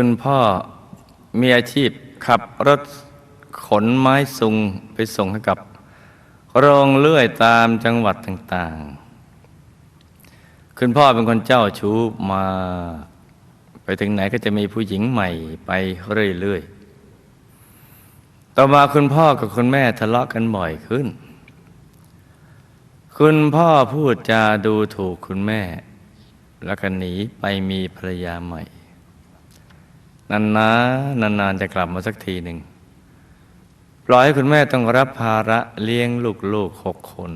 คุณพ่อมีอาชีพขับรถขนไม้ซุงไปส่งให้กับ โรงเลื่อยตามจังหวัดต่างๆ คุณพ่อเป็นคนเจ้าชู้มา ไปถึงไหนก็จะมีผู้หญิงใหม่ไปเรื่อยๆ ต่อมาคุณพ่อกับคุณแม่ทะเลาะกันบ่อยขึ้น คุณพ่อพูดจาดูถูกคุณแม่ แล้วก็หนีไปมีภรรยาใหม่ นานๆนานๆจะกลับมาสักทีหนึ่งปล่อยให้คุณแม่ต้องรับภาระเลี้ยงลูกๆหกคน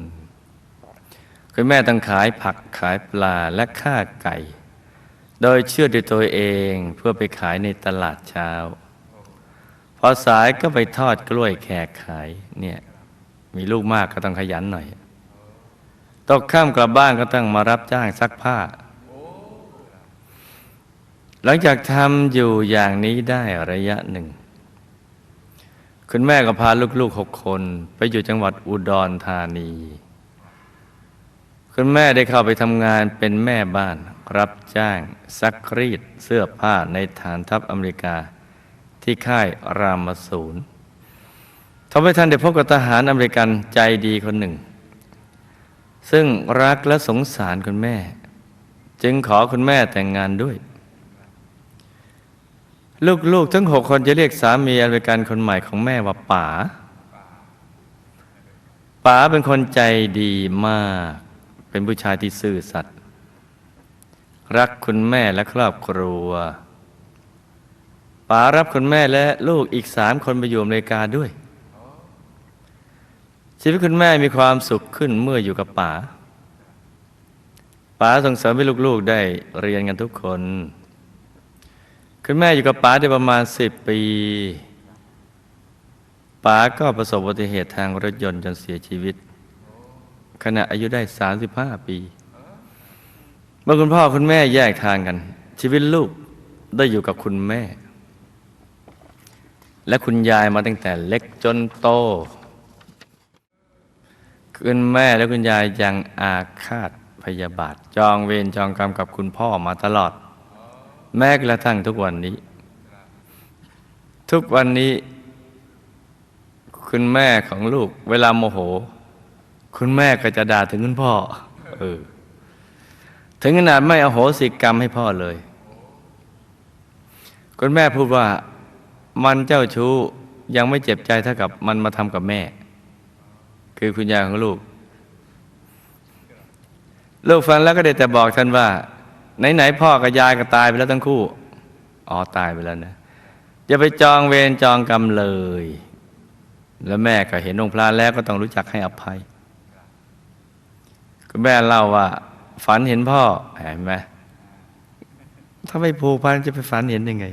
คุณแม่ต้องขายผักขายปลาและฆ่าไก่ โดยเชื่อด้วยตัวเองเพื่อไปขายในตลาดเช้า พอสายก็ไปทอดกล้วยแขกขายเนี่ยมีลูกมากก็ต้องขยันหน่อย ตกข้ามกลับบ้านก็ต้องมารับจ้างซักผ้า หลังจากทำอยู่อย่างนี้ได้ระยะหนึ่ง คุณแม่ก็พาลูกๆหกคน ไปอยู่จังหวัดอุดรธานี คุณแม่ได้เข้าไปทำงานเป็นแม่บ้าน รับจ้างซักรีดเสื้อผ้าในฐานทัพอเมริกา ที่ค่ายรามสูนทำให้ท่านได้พบกับทหารอเมริกันใจดีคนหนึ่ง ซึ่งรักและสงสารคุณแม่ จึงขอคุณแม่แต่งงานด้วย ลูกๆ ทั้งหกคนจะเรียกสามีอเมริกันคนใหม่ของแม่ว่าป๋าป๋าเป็นคนใจดีมาก เป็นผู้ชายที่ซื่อสัตย์รักคุณแม่และครอบครัวป๋ารับคุณแม่และลูกอีกสามคนไปอยู่อเมริกาด้วย ชีวิตคุณแม่มีความสุขขึ้นเมื่ออยู่กับป๋าป๋าส่งเสริมให้ลูกๆได้เรียนกันทุกคน คุณแม่อยู่กับป๋าได้ประมาณสิบปีป๋าก็ประสบอุบัติเหตุทางรถยนต์จนเสียชีวิต ขณะอายุได้ 35 ปีเมื่อคุณพ่อคุณแม่แยกทางกัน ชีวิตลูกได้อยู่กับคุณแม่ และคุณยายมาตั้งแต่เล็กจนโต คุณแม่และคุณยายยังอาฆาตพยาบาท จองเวรจองกรรมกับคุณพ่อมาตลอด แม้กระทั่งทุกวันนี้ ทุกวันนี้ คุณแม่ของลูก เวลาโมโห คุณแม่ก็จะด่าถึงคุณพ่อเออถึงขนาดไม่อโหสิกรรมให้พ่อเลย คุณแม่พูดว่ามันเจ้าชู้ยังไม่เจ็บใจเท่ากับมันมาทำกับแม่ คือคุณยายของลูก ลูกฟังแล้วก็ได้แต่บอกท่านว่า ไหนๆพ่อกับยายก็ตายไปแล้วทั้งคู่อ๋อตายไปแล้วนะอย่าไปจองเวรจองกรรมเลย แล้วแม่ก็เห็นองค์พระแล้วก็ต้องรู้จักให้อภัยคุณแม่เล่าว่า ฝันเห็นพ่อเห็นไหมถ้าไม่ผูกพันจะไปฝันเห็นยังไง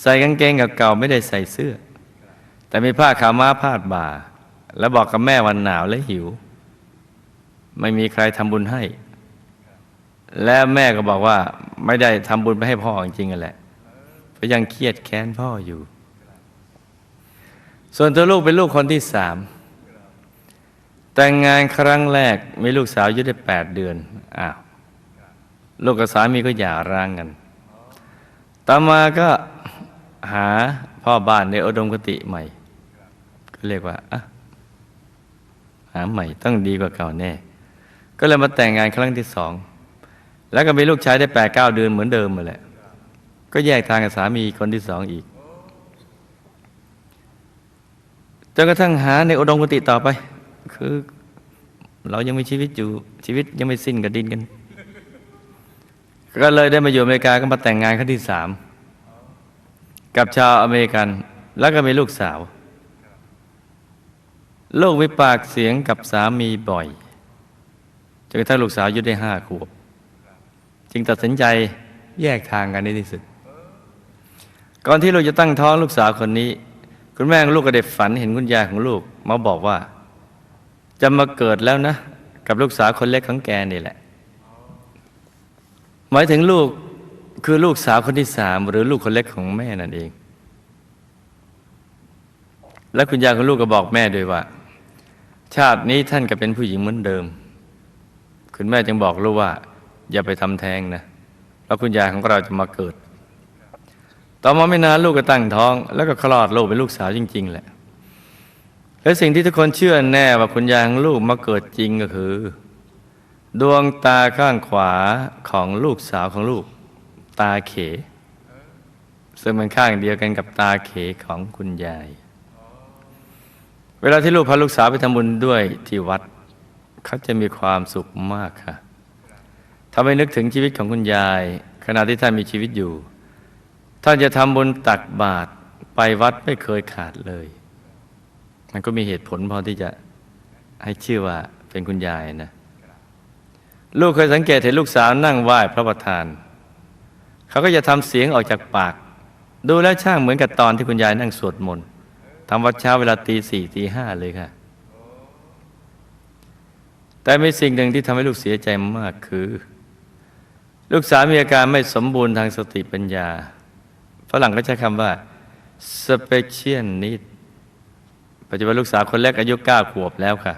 ใส่กางเกงกับเก่าไม่ได้ใส่เสื้อ แต่มีผ้าขาวม้าพาดบ่า แล้วบอกกับแม่วันหนาวและหิว ไม่มีใครทำบุญให้ แล้วแม่ก็บอกว่า ไม่ได้ทำบุญไปให้พ่อจริงๆกันแหละเพราะยังเครียดแค้นพ่ออยู่ ส่วนตัวลูกเป็นลูกคนที่สามแต่งงานครั้งแรกมีลูกสาวอายุได้แปดเดือนอ้าวลูกกับสามีก็หย่าร้างกัน ต่อมาก็หาพ่อบ้านในอุดมคติใหม่ ก็เรียกว่าอะหาใหม่ต้องดีกว่าเก่าแน่ ก็เลยมาแต่งงานครั้งที่สอง แล้วก็มีลูกชายได้แปดเก้าเดือนเหมือนเดิมมาแหละ ก็แยกทางกับสามีคนที่สองอีกจนกระทั่งหาในอุดมคติต่อไป คือ เรายังมีชีวิตอยู่ชีวิตยังไม่สิ้นกับดินกัน ก็เลยได้มาอยู่อเมริกาก็มาแต่งงานครั้งที่สามกับชาวอเมริกัน แล้วก็มีลูกสาวลูกมีปากเสียงกับสามีบ่อยจนกระทั่งลูกสาวอายุได้ห้าขวบ จึงตัดสินใจแยกทางกันในที่สุด ก่อนที่ลูกจะตั้งท้องลูกสาวคนนี้ คุณแม่ลูกก็ได้ฝันเห็นคุณยายของลูก มาบอกว่า จะมาเกิดแล้วนะ กับลูกสาวคนเล็กของแกนี่แหละ หมายถึงลูกคือลูกสาวคนที่สามหรือลูกคนเล็กของแม่นั่นเอง และคุณยายของลูกก็บอกแม่ด้วยว่า ชาตินี้ท่านก็เป็นผู้หญิงเหมือนเดิม คุณแม่จึงบอกลูกว่า อย่าไปทำแท้งนะแล้วคุณยายของเราจะมาเกิด ต่อมาไม่นานลูกก็ตั้งท้อง แล้วก็คลอดลูกเป็นลูกสาวจริง ๆ แหละ และสิ่งที่ทุกคนเชื่อแน่ว่าคุณยายของลูกมาเกิดจริงก็คือ ดวงตาข้างขวาของลูกสาวของลูก ตาเข ซึ่งมันข้างเดียวกันกับตาเขของคุณยาย เวลาที่ลูกพาลูกสาวไปทำบุญด้วยที่วัดเขาจะมีความสุขมากค่ะ ถ้าไม่นึกถึงชีวิตของคุณยาย ขณะที่ท่านมีชีวิตอยู่ ท่านจะทำบุญตักบาตรไปวัดไม่เคยขาดเลย มันก็มีเหตุผลพอที่จะให้ชื่อว่าเป็นคุณยายนะ ลูกเคยสังเกตเห็นลูกสาวนั่งไหว้พระประธาน เขาก็จะทำเสียงออกจากปาก ดูแล้วช่างเหมือนกับตอนที่คุณยายนั่งสวดมนต์ทำวัดเช้าเวลาตีสี่ตีห้าเลยค่ะแต่มีสิ่งหนึ่งที่ทำให้ลูกเสียใจมากคือ ลูกสาวมีอาการไม่สมบูรณ์ทางสติปัญญาฝรั่งก็ใช้คำว่า special need ปัจจุบันลูกสาวคนแรกอายุเก้าขวบแล้วค่ะ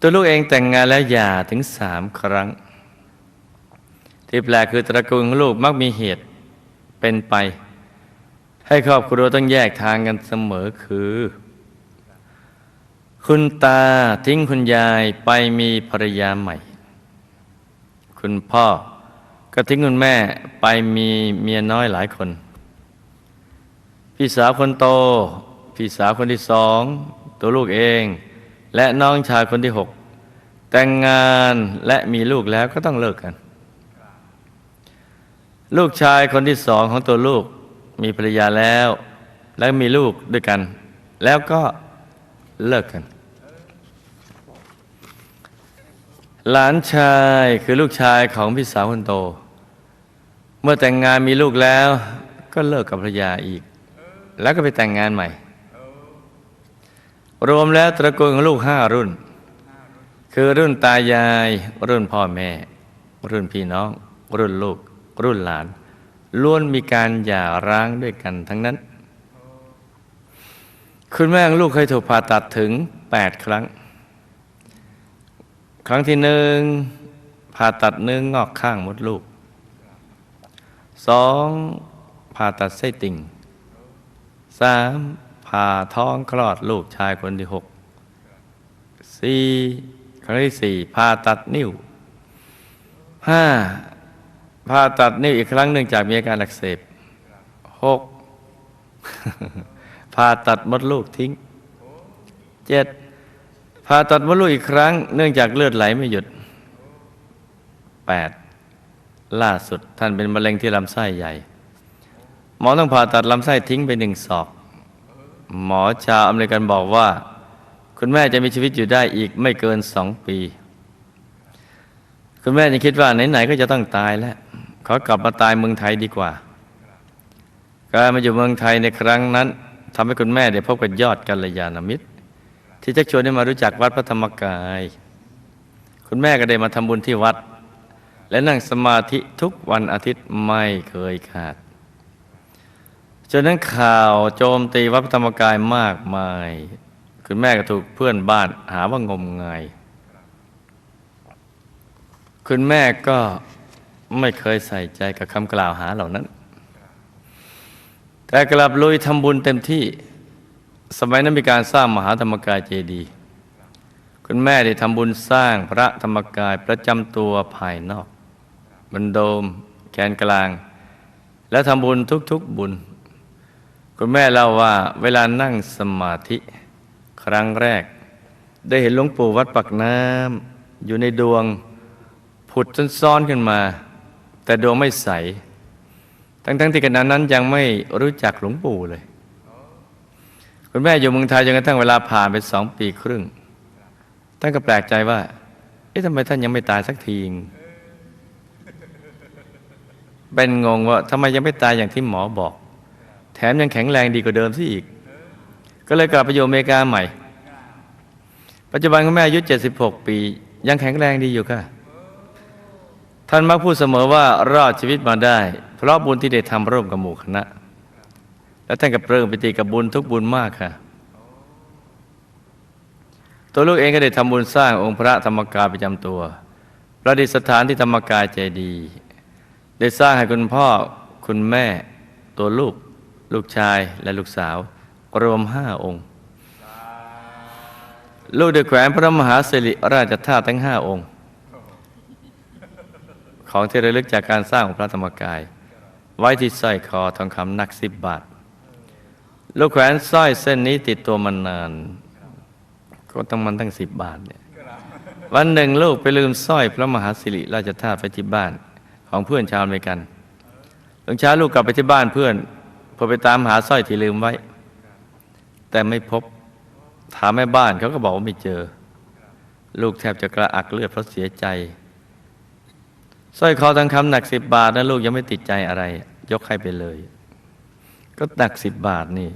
ตัวลูกเองแต่งงานและหย่าถึงสามครั้ง ที่แปลกคือตระกูลของลูกมักมีเหตุเป็นไป ให้ครอบครัวต้องแยกทางกันเสมอคือ คุณตาทิ้งคุณยายไปมีภรรยาใหม่ คุณพ่อ ก็ทิ้งคุณแม่ไปมีเมียน้อยหลายคน พี่สาวคนโต พี่สาวคนที่สอง ตัวลูกเอง และน้องชายคนที่หกแต่งงานและมีลูกแล้วก็ต้องเลิกกัน ลูกชายคนที่สองของตัวลูกมีภรรยาแล้ว และมีลูกด้วยกัน แล้วก็เลิกกัน หลานชายคือลูกชายของพี่สาวคนโต เมื่อแต่งงานมีลูกแล้ว ก็เลิกกับภรรยาอีก แล้วก็ไปแต่งงานใหม่ รวมแล้วตระกูลของลูกห้ารุ่น คือรุ่นตายาย รุ่นพ่อแม่ รุ่นพี่น้อง รุ่นลูก รุ่นหลานล้วนมีการหย่าร้างด้วยกันทั้งนั้น คุณแม่ลูกเคยถูกผ่าตัดถึงแปดครั้ง ครั้งที่หนึ่งผ่าตัดเนื้องอกข้างมดลูกสองผ่าตัดไส้ติ่งสามผ่าท้องคลอดลูกชายคนที่หกสี่ครั้งที่สี่ผ่าตัดนิ้วห้าผ่าตัดนิ้วอีกครั้งหนึ่งจากมีอาการอักเสบหกผ่าตัดมดลูกทิ้งเจ็ด ผ่าตัดมดลูกอีกครั้งเนื่องจากเลือดไหลไม่หยุดแปดล่าสุดท่านเป็นมะเร็งที่ลำไส้ใหญ่ หมอต้องผ่าตัดลำไส้ทิ้งไปหนึ่งศอก หมอชาวอเมริกันบอกว่า คุณแม่จะมีชีวิตอยู่ได้อีกไม่เกินสองปี คุณแม่ยังคิดว่าไหนๆก็จะต้องตายแล้ว ขอกลับมาตายเมืองไทยดีกว่า การมาอยู่เมืองไทยในครั้งนั้นทำให้คุณแม่ได้พบกับยอดกัลยาณมิตร ที่ชักชวนให้มารู้จักวัดพระธรรมกาย คุณแม่ก็ได้มาทำบุญที่วัด และนั่งสมาธิทุกวันอาทิตย์ไม่เคยขาดจนนั้นข่าวโจมตีวัดพระธรรมกายมากมาย คุณแม่ก็ถูกเพื่อนบ้านหาว่างมงาย คุณแม่ก็ไม่เคยใส่ใจกับคำกล่าวหาเหล่านั้น แต่กลับลุยทำบุญเต็มที่ สมัยนั้นมีการสร้างมหาธรรมกายเจดีย์คุณแม่ได้ทำบุญสร้างพระธรรมกายประจำตัวภายนอกบนโดมแกนกลาง และทำบุญทุกๆบุญ คุณแม่เล่าว่าเวลานั่งสมาธิ ครั้งแรก ได้เห็นหลวงปู่วัดปักน้ำอยู่ในดวง ผุดจนซ้อนขึ้นมา แต่ดวงไม่ใส ทั้งๆที่ขณะนั้นยังไม่รู้จักหลวงปู่เลย คุณแม่อยู่เมืองไทยจนกระทั่งเวลาผ่านไปสองปีครึ่ง ท่านก็แปลกใจว่า เอ๊ะทำไมท่านยังไม่ตายสักทีเป็นงงว่าทำไมยังไม่ตายอย่างที่หมอบอก แถมยังแข็งแรงดีกว่าเดิมซะอีก ก็เลยกลับไปอยู่อเมริกาใหม่ ปัจจุบันคุณแม่อายุ 76 ปี ยังแข็งแรงดีอยู่ค่ะ ท่านมักพูดเสมอว่ารอดชีวิตมาได้ เพราะบุญที่ได้ทำร่วมกับหมู่คณะ และท่านก็เปลื้มปิติกับบุญทุกบุญมากค่ะ ตัวลูกเองก็ได้ทำบุญสร้างองค์พระธรรมกายประจำตัว ประดิษฐานที่ธรรมกายเจดี ได้สร้างให้คุณพ่อคุณแม่ ตัวลูก ลูกชายและลูกสาว รวมห้าองค์ ลูกได้แขวนพระมหาสิริราชธาตุทั้งห้าองค์ ของที่ระลึกจากการสร้างของพระธรรมกาย ไว้ที่สร้อยคอทองคำหนักสิบบาท ลูกแขวนสร้อยเส้นนี้ติดตัวมานาน ก็ต้องมันตั้งสิบบาทเนี่ยวันหนึ่งลูกไปลืมสร้อยพระมหาสิริราชธาตุไปที่บ้านของเพื่อนชาวอเมริกันหลังเช้าลูกกลับไปที่บ้านเพื่อนเพื่อไปตามหาสร้อยที่ลืมไว้ แต่ไม่พบถามแม่บ้านเขาก็บอกว่าไม่เจอ ลูกแทบจะกระอักเลือดเพราะเสียใจสร้อยคอทองคำหนักสิบบาทนะลูกยังไม่ติดใจอะไร ยกให้ไปเลย ก็หนักสิบบาทนี่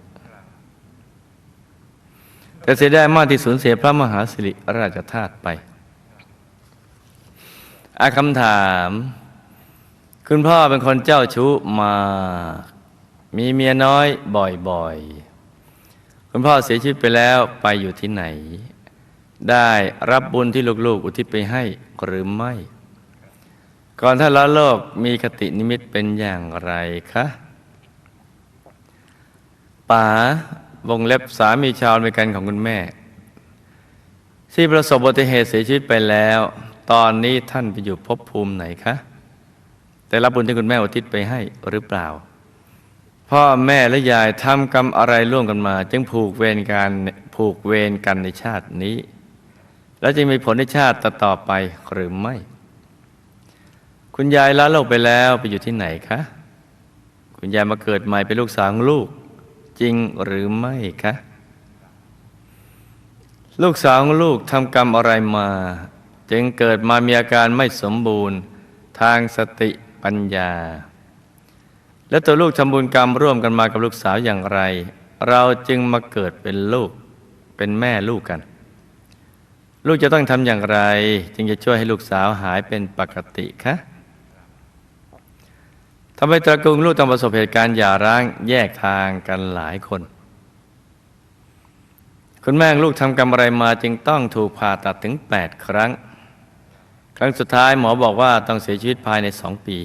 แต่เสียดายมากที่สูญเสียพระมหาสิริราชธาตุไป อาคำถาม คุณพ่อเป็นคนเจ้าชู้มามีเมียน้อยบ่อยๆ คุณพ่อเสียชีวิตไปแล้วไปอยู่ที่ไหน ได้รับบุญที่ลูกๆ อุทิศไปให้หรือไม่ ก่อนถ้าละโลกมีคตินิมิตเป็นอย่างไรคะ ป๋าวงเล็บสามีชาวอเมริกันของคุณแม่ ที่ประสบอุบัติเหตุเสียชีวิตไปแล้ว ตอนนี้ท่านไปอยู่ภพภูมิไหนคะแต่รับบุญที่คุณแม่อุทิศไปให้หรือเปล่า พ่อแม่และยายทำกรรมอะไรร่วมกันมา จึงผูกเวรกันผูกเวรกันในชาตินี้ แล้วจะมีผลในชาติต่อไปหรือไม่ คุณยายละโลกไปแล้วไปอยู่ที่ไหนคะ คุณยายมาเกิดใหม่เป็นลูกสาวของลูก จริงหรือไม่คะ ลูกสาวของลูกทำกรรมอะไรมา จึงเกิดมามีอาการไม่สมบูรณ์ทางสติปัญญา และตัวลูกทำบุญกรรมร่วมกันมากับลูกสาวอย่างไร เราจึงมาเกิดเป็นลูกเป็นแม่ลูกกัน ลูกจะต้องทำอย่างไร จึงจะช่วยให้ลูกสาวหายเป็นปกติคะำไมตระกูลลูกต้องประสบเหตุการณ์หย่าร้างแยกทางกันหลายคน คุณแม่ลูกทำกรรมอะไรมาจึงต้องถูกผ่าตัดถึง 8 ครั้ง ครั้งสุดท้ายหมอบอกว่าต้องเสียชีวิตภายในสองปี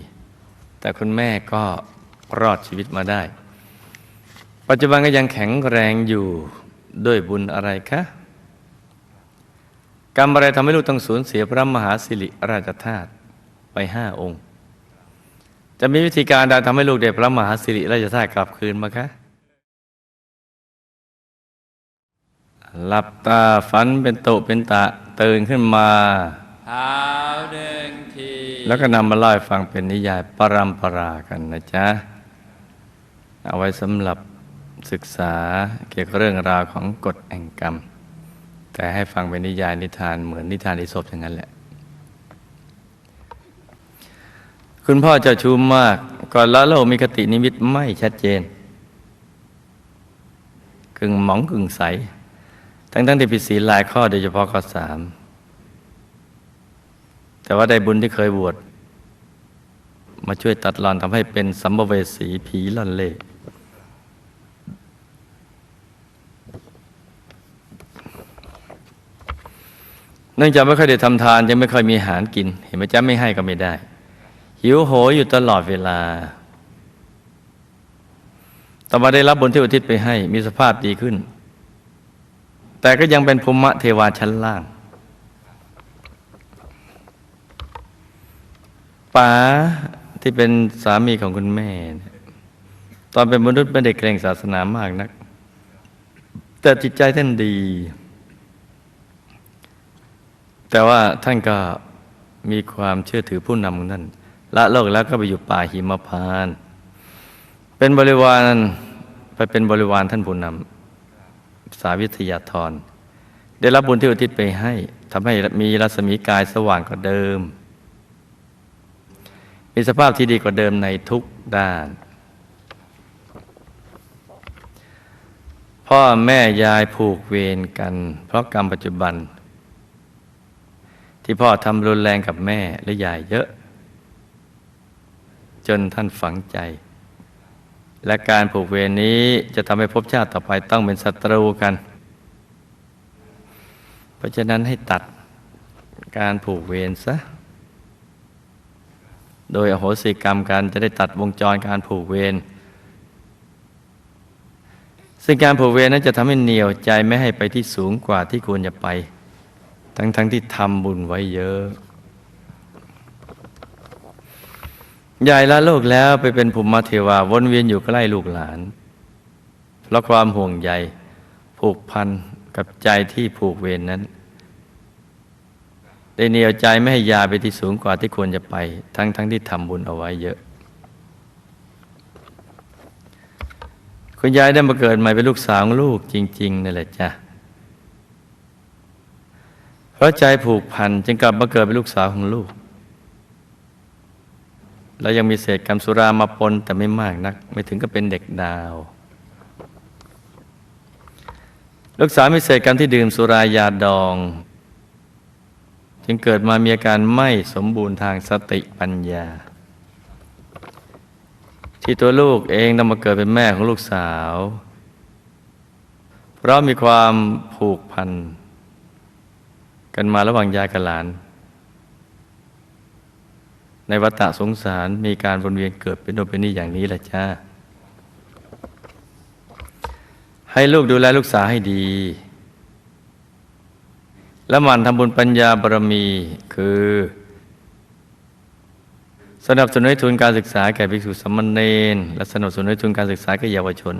แต่คุณแม่ก็รอดชีวิตมาได้ ปัจจุบันก็ยังแข็งแรงอยู่ด้วยบุญอะไรคะกรรมอะไรทำให้ลูกต้องสูญเสียพระมหาสิริราชธาตุไปห้าองค์ จะมีวิธีการใดทำให้ลูกได้พระมหาสิริราชธาตุกลับคืนมาคะหลับตาฝันเป็นโตเป็นตะตื่นขึ้นมาเท้าหนึ่งทีแล้วก็นำมาเล่าให้ฟังเป็นนิยายปรัมปรากันนะจ๊ะ เอาไว้สำหรับศึกษาเกี่ยวกับเรื่องราวของกฎแห่งกรรม แต่ให้ฟังเป็นนิยายนิทานเหมือนนิทานอิศบอย่างนั้นแหละ คุณพ่อเจ้าชู้มาก ก่อนละโลกมีคตินิมิตไม่ชัดเจนกึ่งหมองกึ่งใส ทั้งทั้งที่ผิดศีลหลายข้อโดยเฉพาะข้อสามแต่ว่าได้บุญที่เคยบวชมาช่วยตัดรอนทำให้เป็นสัมภเวสีผีล่อนเล่เนื่องจากไม่ค่อยได้ทำทานยังไม่ค่อยมีอาหารกิน เห็นไหมจ๊ะไม่ให้ก็ไม่ได้ หิวโหยอยู่ตลอดเวลา ต่อมาได้รับบุญที่อุทิศไปให้มีสภาพดีขึ้น แต่ก็ยังเป็นภูมิเทวาชั้นล่างป๋าที่เป็นสามีของคุณแม่ ตอนเป็นมนุษย์ไม่ได้เกรงศาสนามากนัก แต่จิตใจท่านดี แต่ว่าท่านก็มีความเชื่อถือผู้นำของท่าน ละโลกแล้วก็ไปอยู่ป่าหิมพาน เป็นบริวารไปเป็นบริวารท่านผู้นำสาวิทยาธร ได้รับบุญที่อุทิศไปให้ทำให้มีรัศมีกายสว่างกว่าเดิม มีสภาพที่ดีกว่าเดิมในทุกด้าน พ่อแม่ยายผูกเวรกัน เพราะกรรมปัจจุบัน ที่พ่อทำรุนแรงกับแม่และยายเยอะ จนท่านฝังใจ และการผูกเวรนี้จะทำให้ภพชาติต่อไปต้องเป็นศัตรูกัน เพราะฉะนั้นให้ตัดการผูกเวรซะ โดยอโหสิกรรมกันจะได้ตัดวงจรการผูกเวรซึ่งการผูกเวรนั้นจะทำให้เหนียวใจไม่ให้ไปที่สูงกว่าที่ควรจะไป ทั้งๆทที่ทำบุญไว้เยอะ ยายละโลกแล้วไปเป็นภูมิเทวาวนเวียนอยู่ใกล้ลูกหลานเพราะความห่วงใยผูกพันกับใจที่ผูกเวรนนั้น ได้เหนียวใจไม่ให้ยาไปที่สูงกว่าที่ควรจะไป ทั้งทั้งที่ทำบุญเอาไว้เยอะ คุณยายได้มาเกิดใหม่เป็นลูกสาวของลูกจริงๆนั่นแหละจ้ะเพราะใจผูกพันจึงกลับมาเกิดเป็นลูกสาวของลูก แล้วยังมีเศษกรรมสุรามาปนแต่ไม่มากนัก ไม่ถึงกับเป็นเด็กดาว ลูกสาวมีเศษกรรมที่ดื่มสุรายาดอง จึงเกิดมามีอาการไม่สมบูรณ์ทางสติปัญญา ที่ตัวลูกเองนำมาเกิดเป็นแม่ของลูกสาว เพราะมีความผูกพัน กันมาระหว่างยายกับหลาน ในวัฏสงสารมีการวนเวียนเกิดเป็นโนเป็นนี่อย่างนี้แหละจ้า ให้ลูกดูแลลูกสาวให้ดี และหมันทำบุญปัญญาบารมีคือ สนับสนุนให้ทุนการศึกษาแก่ภิกษุสามเณรและสนับสนุนให้ทุนการศึกษาแก่เยาวชน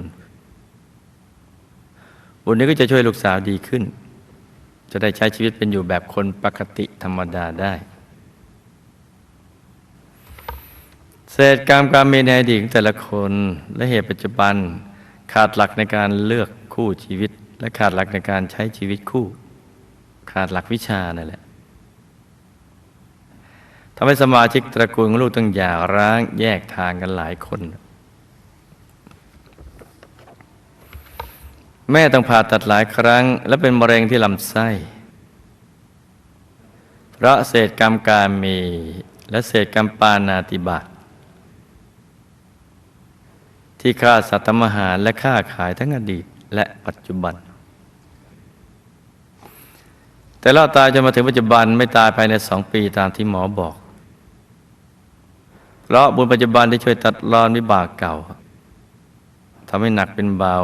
บุญนี้ก็จะช่วยลูกสาวดีขึ้น จะได้ใช้ชีวิตเป็นอยู่แบบคนปกติธรรมดาได้ เศษกรรมการเมในอดีตของแต่ละคนและเหตุปัจจุบัน ขาดหลักในการเลือกคู่ชีวิต และขาดหลักในการใช้ชีวิตคู่ ขาดหลักวิชานั่นแหละทำให้สมาชิกตระกูลลูกต้องหย่าร้างแยกทางกันหลายคน แม่ต้องผ่าตัดหลายครั้ง และเป็นมะเร็งที่ลำไส้เพราะเศษกรรมการมี และเศษกรรมปานาติบาต ที่ฆ่าสัตว์ทำอาหารและฆ่าขายทั้งอดีตและปัจจุบัน แต่เราตายจนมาถึงปัจจุบันไม่ตายภายในสองปีตามที่หมอบอก เพราะบุญปัจจุบันที่ช่วยตัดรอนวิบากเก่าทำให้หนักเป็นเบา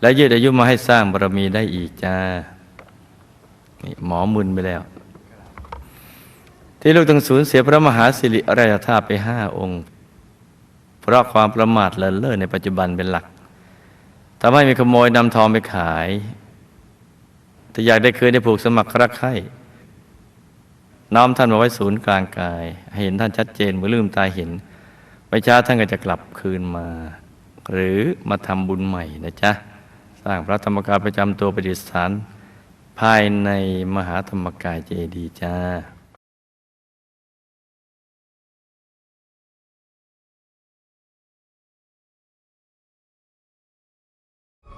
และยืดอายุมาให้สร้างบารมีได้อีกจ้านี่หมอมึนไปแล้ว ที่ลูกต้องสูญเสียพระมหาสิริราชธาตุไปห้าองค์ เพราะความประมาทเลินเล่อในปัจจุบันเป็นหลักทำให้มีขโมยนำทองไปขายถ้าอยากได้คืนได้ผูกสมัครรักใคร่น้อมท่านมาไว้ศูนย์กลางกายให้เห็นท่านชัดเจนเมื่อลืมตาเห็นไม่ช้าท่านก็จะกลับคืนมา หรือมาทำบุญใหม่นะจ๊ะ สร้างพระธรรมกายประจำตัวประดิษฐาน ภายในมหาธรรมกายเจดีย์จ้า